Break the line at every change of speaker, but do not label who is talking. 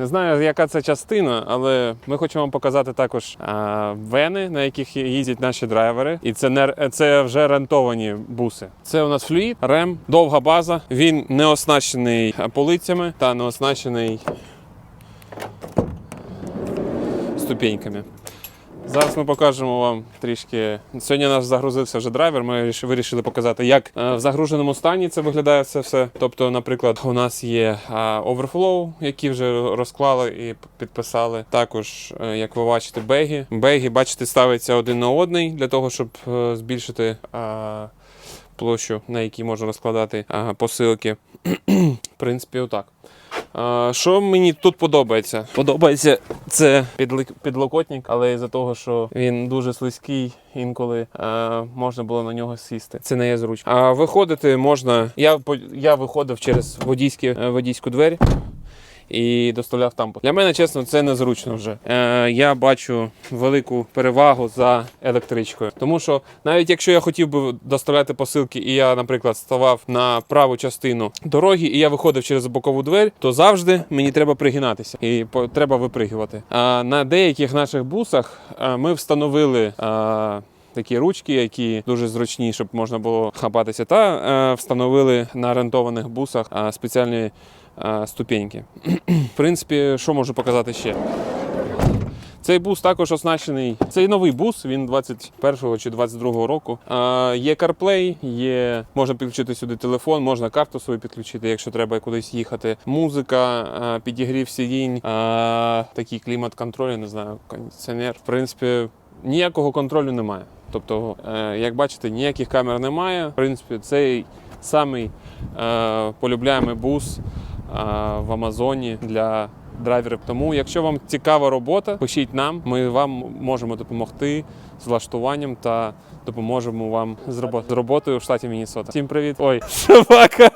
Не знаю, яка це частина, але ми хочемо вам показати також а, вени, на яких їздять наші драйвери. І це не це вже рентовані буси. Це у нас флюїд, рем, довга база. Він не оснащений полицями та не оснащений ступеньками. Зараз ми покажемо вам трішки. Сьогодні у нас загрузився вже драйвер. Ми вирішили показати, як е, в загруженому стані це виглядає це все. Тобто, наприклад, у нас є overflow, які вже розклали і підписали. Також, е, як ви бачите, беги. Беги, бачите, ставиться один на одний для того, щоб е, збільшити площу, на якій можна розкладати посилки. В принципі, отак. Що мені тут подобається? Подобається це підлокотник, але із-за того, що він дуже слизький, інколи можна було на нього сісти. Це не є зручно. А виходити можна. Я я виходив через водійські, е, водійську двері. І доставляв там. Для мене, чесно, це незручно вже. Е, я бачу велику перевагу за електричкою. Тому що навіть якщо я хотів би доставляти посилки, і я, наприклад, ставав на праву частину дороги, і я виходив через бокову двері, то завжди мені треба пригинатися і треба випригувати. А на деяких наших бусах е, ми встановили. е, Такі ручки, які дуже зручні, щоб можна було хапатися, та е, встановили на рентованих бусах е, спеціальні ступеньки. В принципі, що можу показати ще? Цей бус також оснащений. Цей новий бус, він 21 чи 22 року. А, є CarPlay, є, можна підключити сюди телефон, можна карту свою підключити, якщо треба кудись їхати. Музика, а, підігрів сидінь, а, такий клімат-контроль, я не знаю, кондиціонер. В принципі, ніякого контролю немає. Тобто, е, як бачите, ніяких камер немає. В принципі, цей самий е, полюбляємий бус е, в Амазоні для драйверів. Тому, якщо вам цікава робота, пишіть нам. Ми вам можемо допомогти з влаштуванням та допоможемо вам з робо- роботою в штаті Міннесота. Всім привіт! Ой, собака!